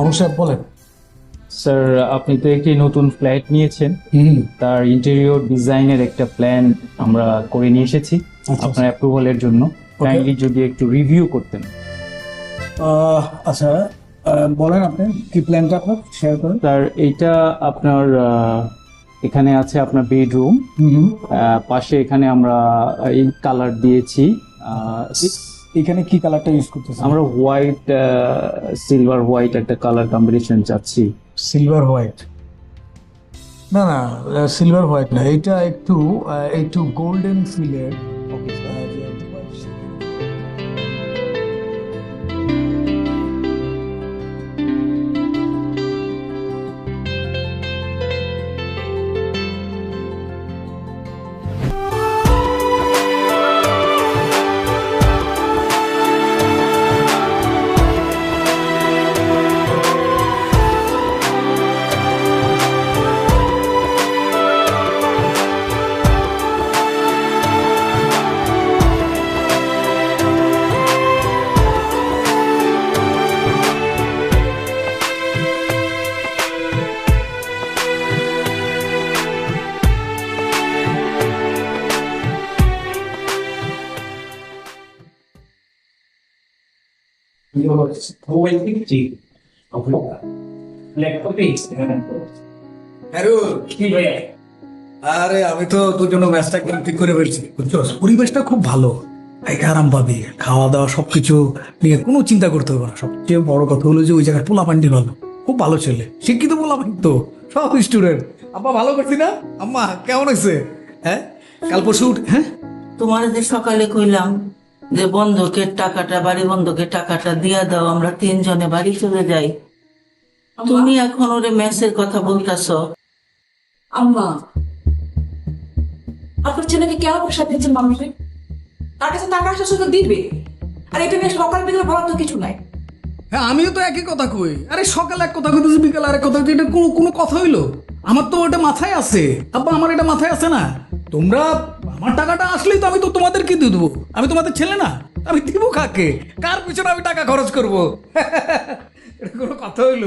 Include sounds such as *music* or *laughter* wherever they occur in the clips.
অবশ্যই বলেন। স্যার আপনি তো একটি নতুন ফ্ল্যাট নিয়েছেন। তার ইন্টেরিয়র ডিজাইনের একটা প্ল্যান আমরা করে নিয়ে এসেছি আচ্ছা। আপনার অ্যাপ্রুভালের জন্য। কাইন্ডলি যদি একটু রিভিউ করতেন। আচ্ছা বলেন আপনি কি প্ল্যানটা আপনার? শেয়ার করেন। স্যার এইটা আপনার এখানে আছে আপনার বেডরুম পাশে এখানে আমরা এই কালার দিয়েছি। এখানে কি কালারটা ইউজ করতেছেন? আমরা হোয়াইট সিলভার হোয়াইট একটা কালার কম্বিনেশন চাচ্ছি। সিলভার হোয়াইট না না সিলভার হোয়াইট না এটা একটু আহ, একটু গোল্ডেন ফিলের আরে আমি তো তোর জন্য ম্যাচটা একদম ঠিক করে ফেলছি। পরিবেশটা খুব ভালো। এক আরাম পাবি। খাওয়া দাওয়া সবকিছু নিয়ে কোনো চিন্তা করতে হবে না। সবচেয়ে বড় কথা হলো যে ওই জায়গায় পোলা পান্ডি ভালো। খুব ভালো ছেলে। শিক্ষিত পোলা পান্ডি তো। সব স্টুডেন্ট আব্বা ভালো করছি না? আম্মা কেমন হয়েছে হ্যাঁ? কাল পরশু হ্যাঁ? তোমার যে সকালে কইলাম যে বন্ধকের টাকাটা বাড়ি বন্ধকের টাকাটা দিয়া দাও আমরা তিনজনে বাড়ি চলে যাই। তুমি এখন ওরে মেসের কথা বলতাছ। আম্মা। আপনার ছেলেকে কেন প্রসাদ দিচ্ছেন মানুষে? তার কাছে টাকা আসলে শুধু দিবে। আর এটা নিয়ে সকাল বিকেল বলার তো কিছু নাই। হ্যাঁ আমিও তো একই কথা কই। আরে সকালে এক কথা কইতেছি বিকালে আরেক কথা এটা কোনো কোনো কথা হইল? আমার তো ওটা মাথায় আছে। আব্বা আমার এটা মাথায় আছে না। তোমরা আমার টাকাটা আসলেই তো আমি তো তোমাদেরকে দিয়ে দেবো। আমি তোমাদের ছেলে না আমি দিব কাকে? কার পিছনে আমি টাকা খরচ করব? *laughs* এটা কোনো কথা হইল।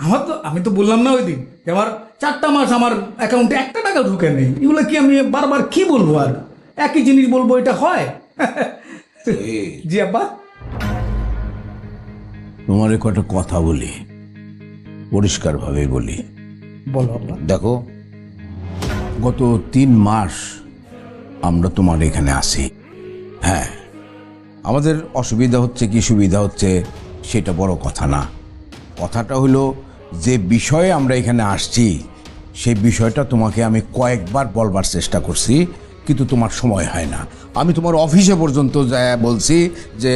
আমার তো আমি তো বললাম না ওই দিন যে আমার চারটা মাস আমার অ্যাকাউন্টে একটা টাকা ঢুকে নেই। এগুলো কি আমি বারবার কি বলব আর? একই জিনিস বলব এটা হয়? জি আব্বা। তোমার কটা কথা বলি পরিষ্কারভাবে বলি। বলো দেখো গত তিন মাস আমরা তোমার এখানে আসি। হ্যাঁ আমাদের অসুবিধা হচ্ছে কি সুবিধা হচ্ছে সেটা বড় কথা না। কথাটা হলো যে বিষয়ে আমরা এখানে আসছি সেই বিষয়টা তোমাকে আমি কয়েকবার বলবার চেষ্টা করছি। কিন্তু তোমার সময় হয় না। আমি তোমার অফিসে পর্যন্ত যা বলছি যে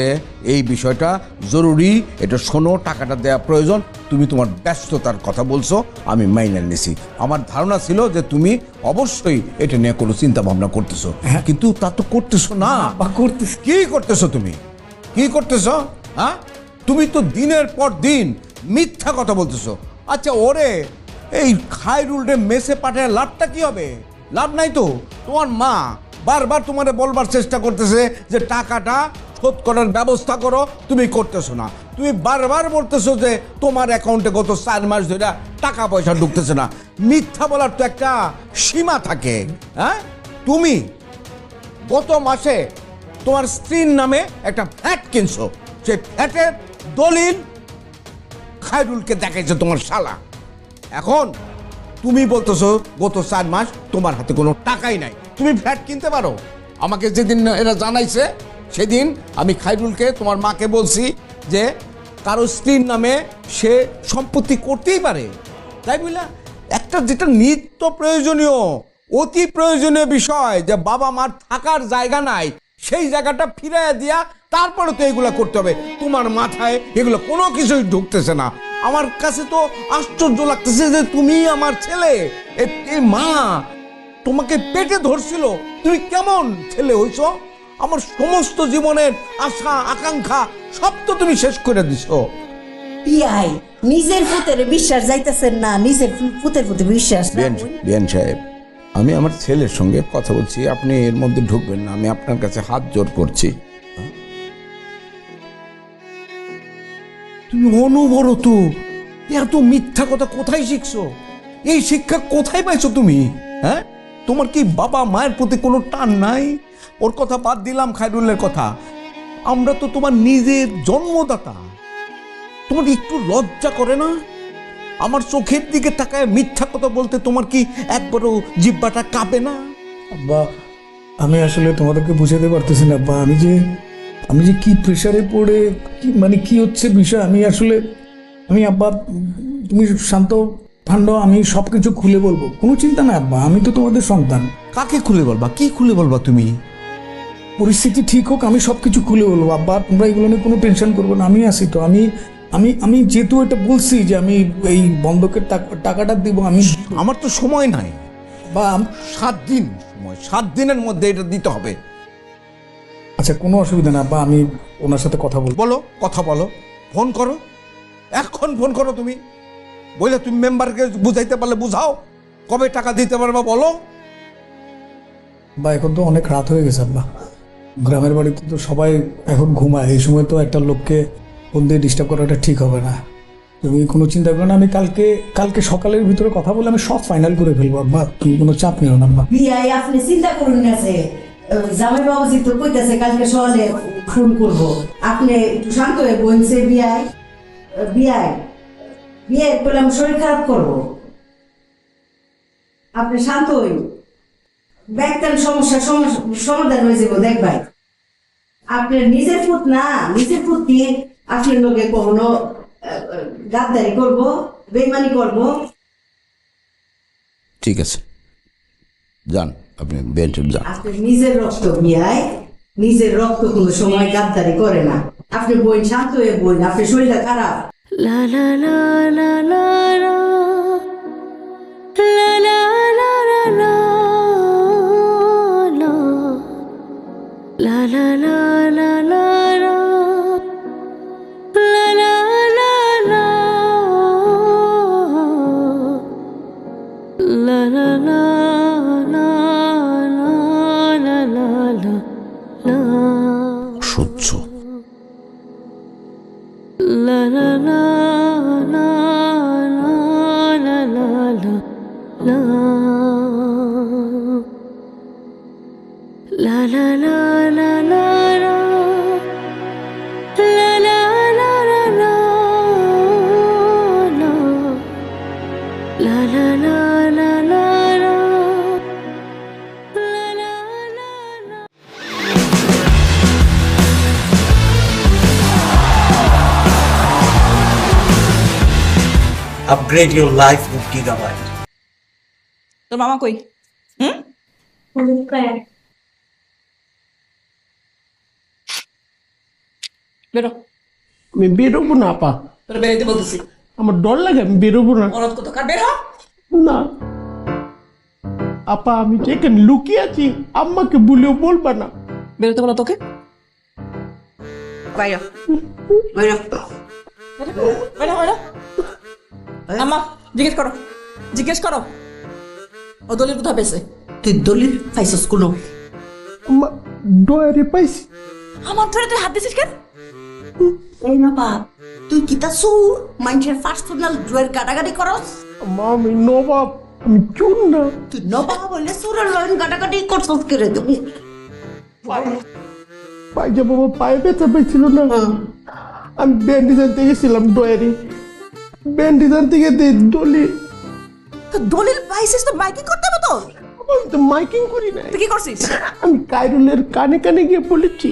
এই বিষয়টা জরুরি এটা শোনো টাকাটা দেওয়া প্রয়োজন তুমি তোমার ব্যস্ততার কথা বলছো আমি মাইনে নিছি। আমার ধারণা ছিল যে তুমি অবশ্যই এটা নিয়ে কোনো চিন্তা ভাবনা করতেছো কিন্তু তা তো করতেছো না। বা করতেছি। কি করতেছো তুমি? কি করতেছো? হ্যাঁ? তুমি তো দিনের পর দিন মিথ্যা কথা বলতেছো। আচ্ছা ওরে এই খাইরুলরে মেসে পাঠায় লাভটা কি হবে? লাভ নাই তো? তোমার মা বারবার তোমারে বলবার চেষ্টা করতেছে যে টাকাটা শোধ করার ব্যবস্থা করো, তুমি করতেছো না। তুমি বারবার বলতেছো যে তোমার অ্যাকাউন্টে গত চার মাস ধরে টাকা পয়সা ঢুকতেছে না। মিথ্যা বলার তো একটা সীমা থাকে হ্যাঁ? তুমি গত মাসে তোমার স্ত্রীর নামে একটা ফ্ল্যাট কিনছো। সেই ফ্ল্যাটের দলিল খায়রুলকে দেখাইছে তোমার শালা। এখন তুমি বলতেছো, গত চার মাস তোমার হাতে কোনো টাকাই নাই। তুমি ফ্ল্যাট কিনতে পারো। আমাকে যেদিন এরা জানাইছে, সেদিন আমি খায়রুলকে তোমার মাকে বলছি যে, কারও স্ত্রীর নামে সে সম্পত্তি করতেই পারে। তাই বুঝলা একটা যেটা নিত্য প্রয়োজনীয়, অতি প্রয়োজনীয় বিষয় যে বাবা মার থাকার জায়গা নাই, সেই জায়গাটা ফিরাইয়া দিয়া তারপরে তো এগুলা করতে হবে। তোমার মাথায় এগুলো কোনো কিছুই ঢুকতেছে না। আমার কাছে তো আশ্চর্য লাগতেছে যে তুমি আমার ছেলে। মা তোমাকে পেটে ধরছিল। তুমি কেমন ছেলে হইছ? আমার সমস্ত জীবনের আশা আকাঙ্ক্ষা সব তো তুমি শেষ করে দিছো। পিয়াই নিজের পুতের বিশ্বাস যাইতেছেন না নিজের পুতের প্রতি বিশ্বাস বিয়ান সাহেব আমি আমার ছেলের সঙ্গে কথা বলছি আপনি এর মধ্যে ঢুকবেন না আমি আপনার কাছে হাত জোর করছি। তুমি অনবরত এত মিথ্যা কথা কোথায় শিখছো? এই শিক্ষা কোথায় পাইছো তুমি? হ্যাঁ? তোমার কি বাবা মায়ের প্রতি কোনো টান নাই? ওর কথা বাদ দিলাম খায়রুলের কথা। আমরা তো তোমার নিজের জন্মদাতা। তোমার একটু লজ্জা করে না? আমার চোখের দিকে তাকায় মিথ্যা কথা বলতে তোমার কি একবারও জিব্বাটা কাঁপে না? আব্বা, আমি আসলে তোমাদেরকে বুঝাতে পারতেছি না, আব্বা। আমি যে আমি যে কি প্রেশারে পড়ে কি মানে কি হচ্ছে বিষয় আমি আসলে আমি আব্বা তুমি শান্ত ঠান্ডা আমি সব কিছু খুলে বলব। কোনো চিন্তা না আব্বা আমি তো তোমাদের সন্তান। কাকে খুলে বলবা? কি খুলে বলবা তুমি? পরিস্থিতি ঠিক হোক আমি সব কিছু খুলে বলব। আব্বা তোমরা এগুলো নিয়ে কোনো টেনশন করব না আমি আছি তো। আমি আমি আমি যেহেতু এটা বলছি যে আমি এই বন্ধকের টাকা- টাকাটা দিব আমি আমার তো সময় নাই। বা সাত দিন সময় সাত দিনের মধ্যে এটা দিতে হবে। আচ্ছা কোনো অসুবিধা না বা আমি ওনার সাথে কথা বলব। বলো কথা বলো ফোন করো। এখন ফোন করো তুমি। বলে তুমি মেম্বারকে বুঝাইতে পারলে বুঝাও কবে টাকা দিতে পারবা বলো। বা এখন তো অনেক রাত হয়ে গেছে আব্বা। গ্রামের বাড়িতে তো সবাই এখন ঘুমায় এই সময় তো একটা লোককে ফোন দিয়ে ডিস্টার্ব করাটা ঠিক হবে না। তুমি কোনো চিন্তা করো না আমি কালকে কালকে সকালের ভিতরে কথা বলে আমি সব ফাইনাল করে ফেলব আব্বা। তুমি কোনো চাপ নিও না আব্বা। আপনি চিন্তা করুন না জামাই বাবুজি তো কইতাছে কালকে সকালে ফোন করব। আপনি একটু শান্ত হয়ে বলছে বিয়াই বিয়াই বলে আমি শরীর খারাপ করব। আপনি শান্ত হইন ব্যাগটার সমস্যা সমাধান হয়ে যাব দেখবাই আপনার নিজের ফুট না, নিজের দিয়ে আপনার লোকে কখনো গাদ্দারি করব বেমানি করব। ঠিক আছে। যান। আপনি বেঞ্চে যান। নিজের রক্ত বিয়ায় নিজের রক্ত কোনো সময় গাদ্দারি করে না। আপনি বই শান্ত হয়ে বই আপনি শরীরটা খারাপ। লা লা লা লা লা লা La Upgrade your life with Gigabyte. তোর মামা কই? হুম? বেরো। আমি বেরোবো না আপা। তোর বেরোতে বলতেছি। আমার ডর লাগে আমি বেরোবো না। অনুরোধ করতো কার বের হ। না। আপা আমি এখানে লুকিয়ে আছি আম্মাকে বলেও বলবা না। বেরোতে বলো তোকে। বাইরে বাইরে বাইরে বাইরে আম্মা জিজ্ঞেস করো। জিজ্ঞেস করো। ও দলিল কোথায় পেয়েছে তুই দলিল পাইছস কোনো আম্মা ডয়ারে পাইছি। আমার ধরে তুই হাত দিছিস কেন? এই না বাপ তুই কি তা সুর মানুষের পার্সোনাল ড্রয়ের গাটাগাটি করস? আম্মা আমি নবাব আমি চুন না। তুই নবা বলে সুরের লয়ন গাটাগাটি করছস করে তুমি? পাইজা বাবা পায়ে ব্যথা পেয়েছিল না। আমি ব্যান্ডেজ আনতে গেছিলাম ডয়ারে। ব্যান্ডেজ আনতে গিয়ে দলি তো দলিল পাইছিস তো মাইকিং করতে হবে তো? আমি তো মাইকিং করি নাই। তুই কি করছিস? আমি কাইরুলের কানে কানে গিয়ে বলেছি।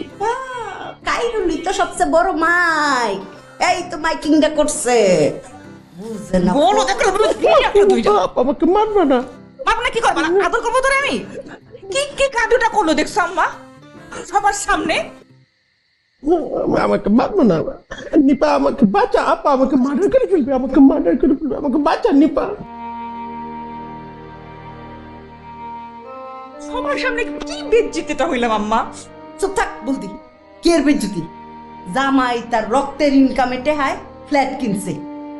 কাইরুলি তো সবচেয়ে বড় মাইক। এই তো মাইকিংটা করছে। বুঝে না বলো দেখো আমাকে মারবা না। কি করবা? না আদর করব তোরে আমি? কি কি কাজুটা করল দেখছ আম্মা? সবার সামনে? আমাকে মারবো না। নিপা আমাকে বাঁচা আপা আমাকে মার্ডার করে ফেলবে আমাকে মার্ডার করে ফেলবে আমাকে বাঁচা নিপা। সবার সামনে কি বেজ্জিতিটা হইলাম আম্মা? চুপ থাক বলদি কে এর বেজ্জুতি? জামাই তার রক্তের ইনকামে টেহায় ফ্ল্যাট কিনছে।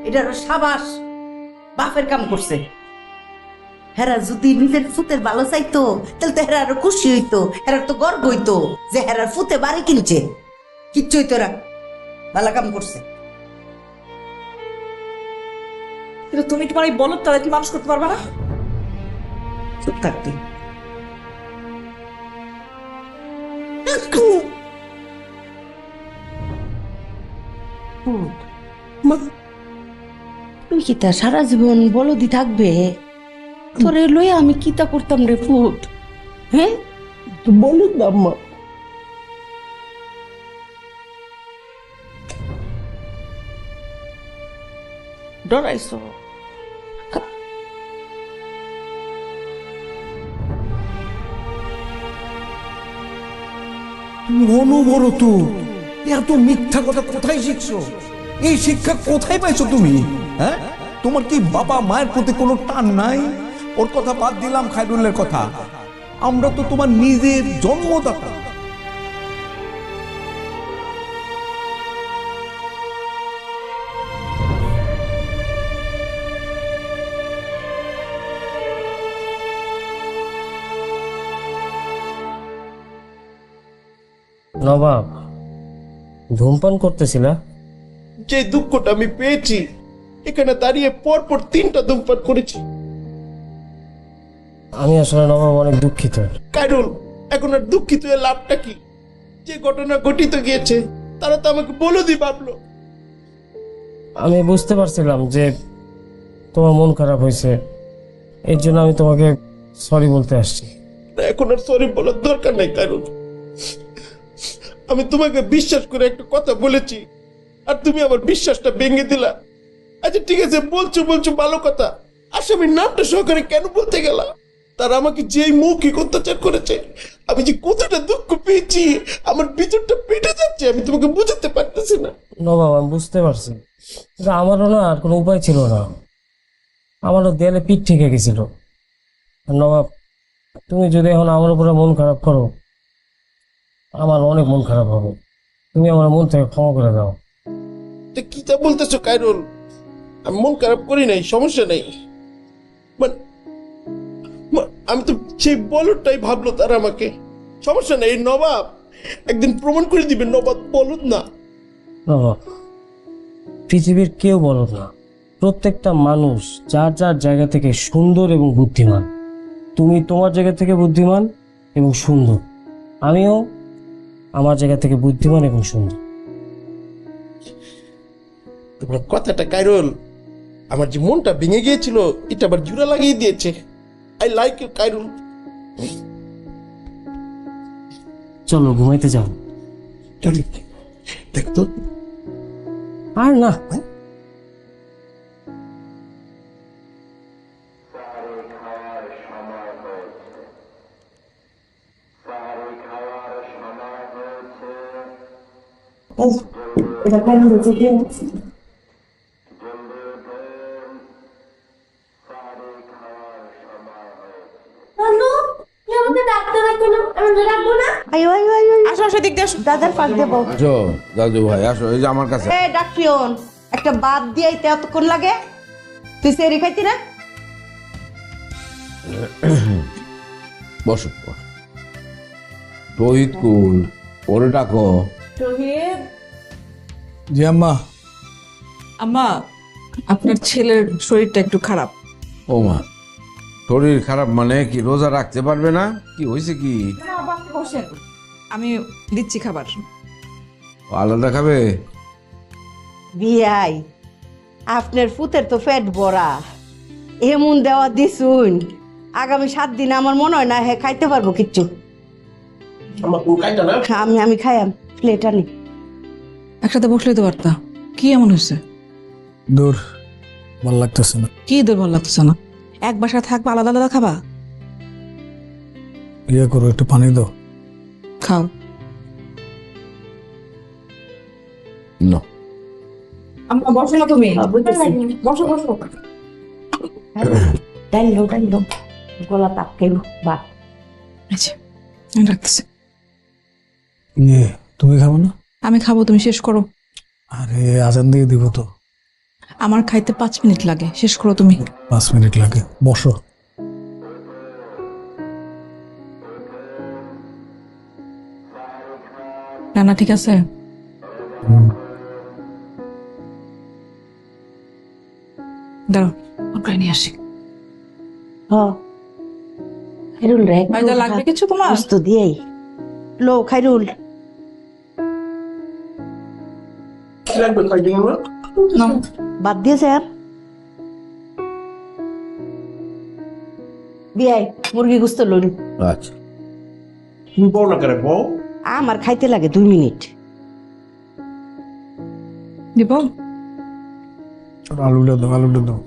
এটার সাবাস বাপের কাম করছে। হেরা যদি নিজের ফুতের ভালো চাইতো তাহলে তো হেরা আরও খুশি হইতো হেরার তো গর্ব হইতো যে হেরার ফুতে বাড়ি কিনছে। কিচ্ছু হইতো না। ভালো কাম করছে। কিন্তু তুমি তোমার এই বলত তাদের কি মানুষ করতে পারবে না? চুপ থাক তুই। তুই কি তা সারা জীবন বলদি থাকবে? তোরে লই আমি কিতা করতাম রে ফুট হ্যাঁ? বলুন না ডরাইছো? তুমি অনবরত এত মিথ্যা কথা কোথায় শিখছো? এই শিক্ষা কোথায় পাইছো তুমি? হ্যাঁ? তোমার কি বাবা মায়ের প্রতি কোনো টান নাই? ওর কথা বাদ দিলাম খাইরুলের কথা। আমরা তো তোমার নিজের জন্মদাতা। নবাব ধূমপান করতেছিলা? যে দুঃখটা আমি পেয়েছি এখানে দাঁড়িয়ে পর পর তিনটা ধূমপান করেছি। আমি আসলে নবাব অনেক দুঃখিত। কারণ এখন আর দুঃখিত হয়ে লাভটা কি? যে ঘটনা ঘটিত গিয়েছে তারা তো আমাকে বলে দি ভাবলো। আমি বুঝতে পারছিলাম যে তোমার মন খারাপ হয়েছে। এর জন্য আমি তোমাকে সরি বলতে আসছি। এখন আর সরি বলার দরকার নাই কারণ আমি তোমাকে বিশ্বাস করে একটা কথা বলেছি, আর তুমি আমার বিশ্বাসটা ভেঙে দিলা। আচ্ছা ঠিক আছে, বলছো বলছো, ভালো কথা। আসামির নামটা সহকারে কেন বলতে গেলা? তারা আমাকে যেই মৌখিক অত্যাচার করেছে, আমি যে কতটা দুঃখ পেয়েছি, আমার ভিতরটা পেটে যাচ্ছে, আমি তোমাকে বুঝাতে পারতেছি না। নবাব আমি বুঝতে পারছি। কিন্তু আমারও না আর কোনো উপায় ছিল না। আমারও দেয়ালে পিঠ ঠেকে গেছিল। নবাব তুমি যদি এখন আমার উপরে মন খারাপ করো আমার অনেক মন খারাপ হবে। তুমি আমার মন থেকে ক্ষমা করে দাও। তো কি তা বলতেছো কাইরুল? আমি মন খারাপ করি নাই সমস্যা নেই। মানে আমি তো সেই বলদটাই ভাবলো তারা আমাকে। সমস্যা নেই নবাব। একদিন প্রমাণ করে দিবে নবাব বলদ না। নবাব পৃথিবীর কেউ বলো না। প্রত্যেকটা মানুষ যার যার জায়গা থেকে সুন্দর এবং বুদ্ধিমান। তুমি তোমার জায়গা থেকে বুদ্ধিমান এবং সুন্দর। আমিও আমার জায়গা থেকে বুদ্ধিমান এবং সুন্দর। তোমার কথাটা কাইরুল আমার যে মনটা ভেঙে গিয়েছিল এটা আবার জুড়া লাগিয়ে দিয়েছে। I like you Kairul. চলো ঘুমাইতে যাও। দেখতো। আর না। আয়ো আয়ো আয়ো আয়ো। আসো আসো দিয়ে আসো। দাদার পাক দেবো দাদু ভাই আসো এই যে আমার কাছে। এ একটা বাদ দিয়াইতে এতক্ষণ লাগে? তুই সেরি খাইতি না? বসো বসো। রোহিত কুল ওরে ডাকো। জি আম্মা। আম্মা আপনার ছেলের শরীরটা একটু খারাপ। ও মা শরীর খারাপ মানে কি রোজা রাখতে পারবে না? কি হয়েছে কি? আমি দিচ্ছি খাবার। আলাদা খাবে? বিয়াই আপনার ফুতের তো পেট ভরা। এমন দেওয়া দিছুন। আগামী সাত দিন আমার মনে হয় না হ্যাঁ খাইতে পারব কিচ্ছু। আমার কাইটা না? আমি আমি খাইয়াম প্লেট আনি। একসাথে বসলে তো পারতা কি এমন হয়েছে? দূর ভালো লাগতেছে না। কি তোর ভালো লাগতেছে না? এক বাসা থাকবা আলাদা আলাদা খাবা? ইয়ে করো একটু পানি দাও। খাও। না। আম্মা বসো না তুমি। বসো বসো। ডাইলো ডাইলো গলা তাপকেলো বা আচ্ছা রাখতেছি। ইয়ে তুমি খাব না? আমি খাব তুমি শেষ করো। আরে আজান দিয়ে দিব তো। আমার খাইতে পাঁচ মিনিট লাগে শেষ করো তুমি। পাঁচ মিনিট লাগে বসো। রান্না ঠিক আছে? দাঁড়ো ওটাই নিয়ে আসি। হ খাইরুল রে লাগবে কিছু তোমার? গোস্ত দিয়েই। লো খাইরুল। নাও। বাদ দিয়েছে আর বিয়াই মুরগি গুস্ত লোন আচ্ছা। তুমি বউ না করে বউ আমার খাইতে লাগে দুই মিনিট। দিব আলুটা দাও আলুটা দাও।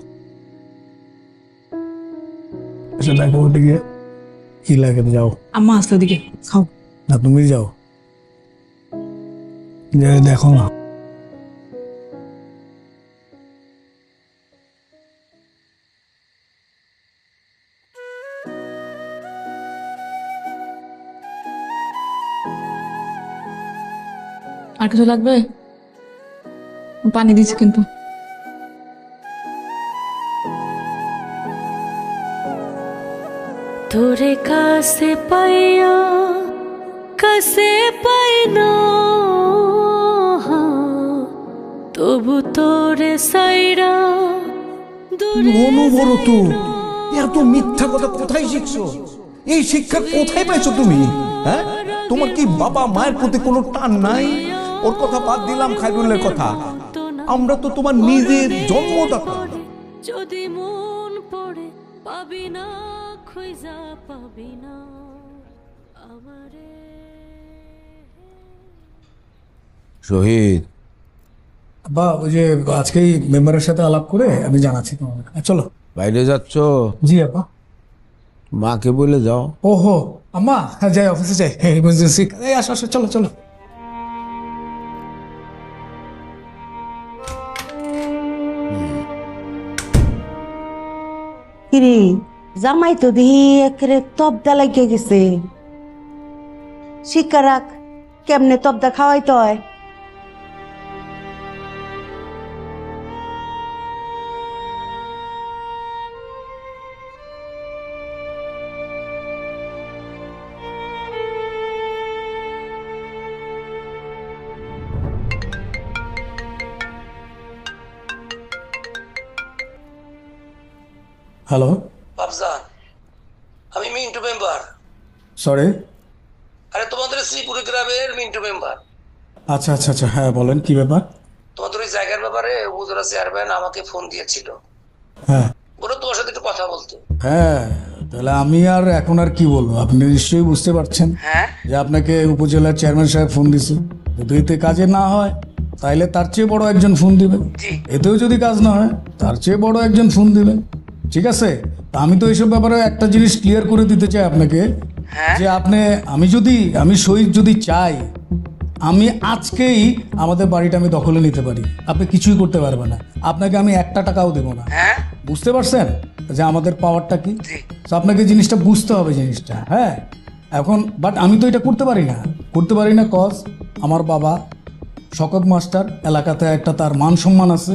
আচ্ছা দেখো ওদিকে কি লাগে যাও। আম্মা আসলে ওদিকে খাও। না তুমি যাও। দেখো না। আর কিছু লাগবে? পানি দিচ্ছি কিন্তু। তোরে কাছে পাইয়া কাছে পাই না তবু তোরে সাইরা দূরে অনবরত এত মিথ্যা কথা কোথায় শিখছো? এই শিক্ষা কোথায় পাইছো তুমি? হ্যাঁ? তোমার কি বাবা মায়ের প্রতি কোনো টান নাই? ওর কথা বাদ দিলাম খাইরুলের কথা। আমরা তো তোমার নিজের জন্মদাতা। যদি মন পড়ে পাবি না খুঁজা পাবি না। আমারে শহীদ। বা ওই যে আজকেই মেম্বারের সাথে আলাপ করে আমি জানাচ্ছি তোমাকে। হ্যাঁ, চলো। বাইরে যাচ্ছ? জি আপা মাকে বলে যাও। ওহো আম্মা হ্যাঁ যাই অফিসে যাই। ইমার্জেন্সি এই আসো আসো চলো চলো। কিরে জামাই তো দিহি একেবারে তবদা লাগিয়ে গেছে। শিক্ষা কেমনে তবদা খাওয়াইতে হয়? হ্যালো বাবজান আমি মিন্টু মেম্বার। সরি আরে তোমাদের শ্রীপুরি গ্রামের মিন্টু মেম্বার। আচ্ছা আচ্ছা আচ্ছা হ্যাঁ বলেন কি ব্যাপার? তোমাদের ওই জায়গার ব্যাপারে উপজেলা চেয়ারম্যান আমাকে ফোন দিয়েছিল। হ্যাঁ। বলো তোমার সাথে একটু কথা বলতে। হ্যাঁ তাহলে আমি আর এখন আর কি বলব? আপনি নিশ্চয়ই বুঝতে পারছেন হ্যাঁ। যে আপনাকে উপজেলার চেয়ারম্যান সাহেব ফোন দিছে যদি এতে কাজে না হয় তাইলে তার চেয়ে বড় একজন ফোন দিবে এতেও যদি কাজ না হয় তার চেয়ে বড় একজন ফোন দিবে ঠিক আছে? তা আমি তো এইসব ব্যাপারে একটা জিনিস ক্লিয়ার করে দিতে চাই আপনাকে যে আপনি আমি যদি আমি শহীদ যদি চাই আমি আজকেই আমাদের বাড়িটা আমি দখলে নিতে পারি। আপনি কিছুই করতে পারবেন না। আপনাকে আমি একটা টাকাও দেবো না। হ্যাঁ? বুঝতে পারছেন? যে আমাদের পাওয়ারটা কি? তো আপনাকে জিনিসটা বুঝতে হবে জিনিসটা হ্যাঁ? এখন বাট আমি তো এটা করতে পারি না। করতে পারি না কজ আমার বাবা শকত মাস্টার এলাকাতে একটা তার মান সম্মান আছে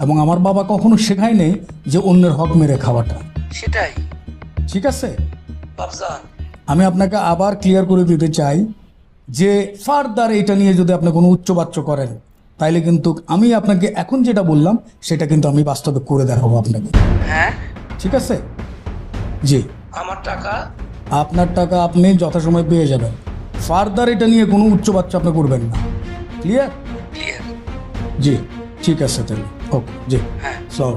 এবং আমার বাবা কখনো শেখায় নেই যে অন্যের হক মেরে খাওয়াটা। সেটাই। ঠিক আছে? আমি আপনাকে আবার ক্লিয়ার করে দিতে চাই যে ফার্দার এটা নিয়ে যদি আপনি কোনো উচ্চবাচ্য করেন তাইলে কিন্তু আমি আপনাকে এখন যেটা বললাম সেটা কিন্তু আমি বাস্তবে করে দেখাবো আপনাকে। হ্যাঁ? ঠিক আছে? জি। আমার টাকা? আপনার টাকা আপনি যথাসময় পেয়ে যাবেন। ফার্দার এটা নিয়ে কোনো উচ্চবাচ্য আপনি করবেন না। ক্লিয়ার ক্লিয়ার জি ঠিক আছে তাহলে ওকে জি সব